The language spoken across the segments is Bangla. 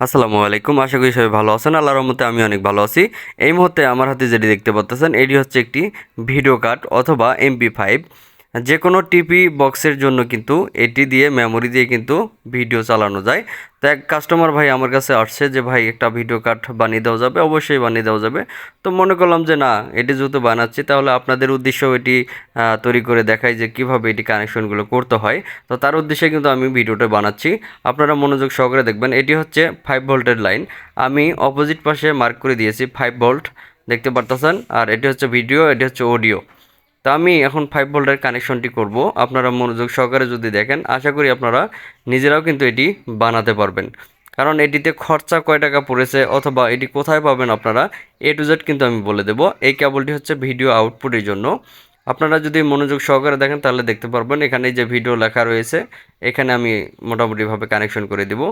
আসসালামু আলাইকুম। আশা করি সবাই ভালো আছেন। আল্লাহর রহমতে আমি অনেক ভালো আছি। এই মুহূর্তে আমার হাতে যেটি দেখতে পাচ্ছেন এটি হচ্ছে একটি ভিডিও কার্ড অথবা এমপি ফাইভ যে কোনো টিপি বক্সের জন্য কিন্তু এটি দিয়ে মেমোরি দিয়ে কিন্তু ভিডিও চালানো যায়। তো এক কাস্টমার ভাই আমার কাছে আসছে যে, ভাই, একটা ভিডিও কার্ড বানিয়ে দেওয়া যাবে? অবশ্যই বানিয়ে দেওয়া যাবে। তো মনে করলাম যে, না, এটি যেহেতু বানাচ্ছি, তাহলে আপনাদের উদ্দেশ্যেও এটি তৈরি করে দেখাই যে, কীভাবে এটি কানেকশনগুলো করতে হয়। তো তার উদ্দেশ্যে কিন্তু আমি ভিডিওটা বানাচ্ছি। আপনারা মনোযোগ সহকারে দেখবেন, এটি হচ্ছে ফাইভ ভোল্টের লাইন আমি অপোজিট পাশে মার্ক করে দিয়েছি ফাইভ ভোল্ট দেখতে পারতেছেন? আর এটি হচ্ছে ভিডিও এটি হচ্ছে অডিও তা আমি এখন ফাইভ ভোল্টের কানেকশনটি করব। আপনারা মনোযোগ সহকারে যদি দেখেন, আশা করি আপনারা নিজেরাও কিন্তু এটি বানাতে পারবেন। কারণ এটিতে খরচা কয় টাকা পড়েছে অথবা এটি কোথায় পাবেন আপনারা এ টু জেড কিন্তু আমি বলে দেব। এই কেবলটি হচ্ছে ভিডিও আউটপুটের জন্য। আপনারা যদি মনোযোগ সহকারে দেখেন, তাহলে দেখতে পারবেন এখানে যে ভিডিও লেখা রয়েছে, এখানে আমি মোটামুটিভাবে কানেকশন করে দেব।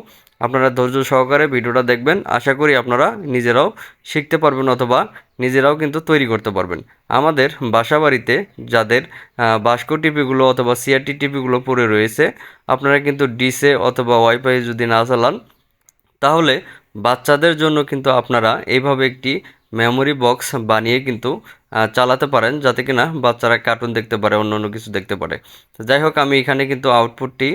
আপনারা ধৈর্য সহকারে ভিডিওটা দেখবেন। আশা করি আপনারা নিজেরাও শিখতে পারবেন অথবা নিজেরাও কিন্তু তৈরি করতে পারবেন। আমাদের বাসা বাড়িতে যাদের বাস্কো টিপিগুলো অথবা সিআরটি টিপিগুলো পড়ে রয়েছে, আপনারা কিন্তু ডিসে অথবা ওয়াইফাই যদি না চালান, তাহলে বাচ্চাদের জন্য কিন্তু আপনারা এইভাবে একটি মেমোরি বক্স বানিয়ে কিন্তু চালাতে পারেন যাতে কিনা বাচ্চারা কার্টুন দেখতে পারে, অন্য অন্য কিছু দেখতে পারে। তো যাই হোক, আমি এখানে কিন্তু আউটপুটটি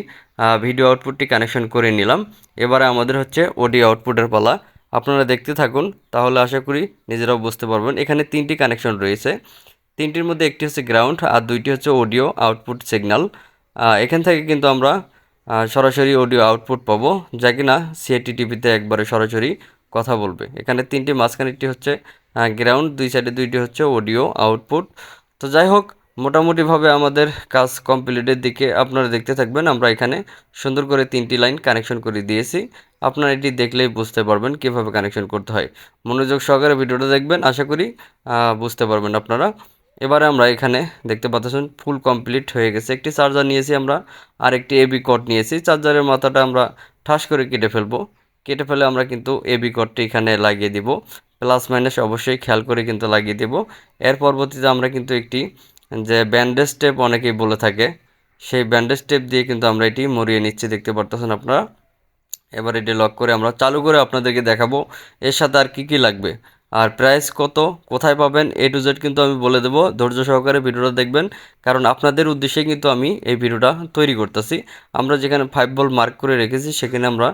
ভিডিও আউটপুটটি কানেকশন করে নিলাম। এবারে আমাদের হচ্ছে অডিও আউটপুটের পালা। আপনারা দেখতে থাকুন, তাহলে আশা করি নিজেরাও বুঝতে পারবেন। এখানে তিনটি কানেকশন রয়েছে। তিনটির মধ্যে একটি হচ্ছে গ্রাউন্ড আর দুইটি হচ্ছে অডিও আউটপুট সিগন্যাল এখান থেকে কিন্তু আমরা সরাসরি অডিও আউটপুট পাবো। যা কিনা সিআইটি টিভিতে একবারে সরাসরি কথা বলবে। এখানে তিনটি মাঝখানেরটি হচ্ছে গ্রাউন্ড দুই সাইডে দুইটি হচ্ছে অডিও আউটপুট তো যাই হোক, মোটামুটিভাবে আমাদের কাজ কমপ্লিটের দিকে আপনারা দেখতে থাকবেন। আমরা এখানে সুন্দর করে তিনটি লাইন কানেকশন করে দিয়েছি। আপনারা এটি দেখলেই বুঝতে পারবেন কীভাবে কানেকশন করতে হয়। মনোযোগ সহকারে ভিডিওটা দেখবেন, আশা করি বুঝতে পারবেন আপনারা। এবারে আমরা এখানে দেখতে পাচ্ছেন ফুল কমপ্লিট হয়ে গেছে। একটি চার্জার নিয়েছি আমরা আর একটি এবি কট নিয়েছি। চার্জারের মাথাটা আমরা ঠাস করে কেটে ফেলব। কেটে ফেলে আমরা কিন্তু এবি কটটি এখানে লাগিয়ে দিব। প্লাস মাইনাস অবশ্যই খেয়াল করে কিন্তু লাগিয়ে দেব। এর পরবর্তীতে আমরা কিন্তু একটি, যে ব্যান্ডেজ টেপ অনেকেই বলে থাকে, সেই ব্যান্ডেজ টেপ দিয়ে কিন্তু আমরা এটি মরিয়ে নিচ্ছি, দেখতে পারতেছেন আপনারা। এবার এটি লক করে আমরা চালু করে আপনাদেরকে দেখাবো, এর সাথে আর কি কি লাগবে, আর প্রাইস কত, কোথায় পাবেন এ টু জেড কিন্তু আমি বলে দেবো, ধৈর্য সহকারে ভিডিওটা দেখবেন, কারণ আপনাদের উদ্দেশ্যে কিন্তু আমি এই ভিডিওটা তৈরি করতেছি। আমরা যেখানে ফাইভ বল মার্ক করে রেখেছি, সেখানে আমরা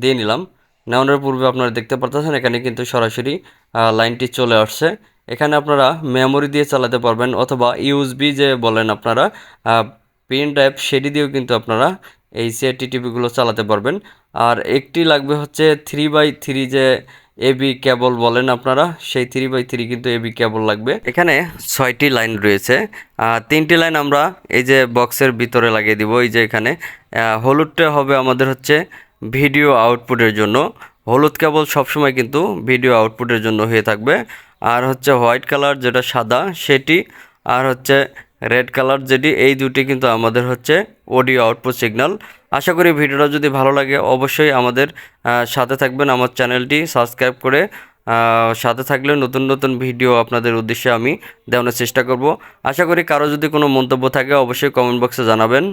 দিয়ে নিলাম। নেওয়ানোর পূর্বে আপনারা দেখতে পারতেছেন, এখানে কিন্তু সরাসরি লাইনটি চলে আসছে। এখানে আপনারা মেমোরি দিয়ে চালাতে পারবেন অথবা ইউএসবি যে বলেন আপনারা পেন ড্রাইভ সেটি দিয়েও কিন্তু আপনারা এই সিআরটি টিভিগুলো চালাতে পারবেন। আর একটি লাগবে হচ্ছে থ্রি বাই থ্রি যে এবি কেবল বলেন আপনারা, সেই থ্রি বাই থ্রি কিন্তু এবি কেবল লাগবে। এখানে ছয়টি লাইন রয়েছে। তিনটি লাইন আমরা এই যে বক্সের ভিতরে লাগিয়ে দিব, এই যে এখানে। হলুদটা হবে আমাদের হচ্ছে ভিডিও আউটপুটের জন্য। হলুদ কেবল সবসময় কিন্তু ভিডিও আউটপুটের জন্য হয়ে থাকবে। আর হচ্ছে হোয়াইট কালার যেটা সাদা, সেটি। আর হচ্ছে রেড কালার যেটি, এই দুটি কিন্তু আমাদের হচ্ছে অডিও আউটপুট সিগন্যাল। আশা করি ভিডিওটা যদি ভালো লাগে, অবশ্যই আমাদের সাথে থাকবেন আমার চ্যানেলটি। সাবস্ক্রাইব করে সাথে থাকলে নতুন নতুন ভিডিও আপনাদের উদ্দেশ্যে আমি দেওয়ানোর চেষ্টা করব। আশা করি কারও যদি কোনো মন্তব্য থাকে, অবশ্যই কমেন্ট বক্সে জানাবেন।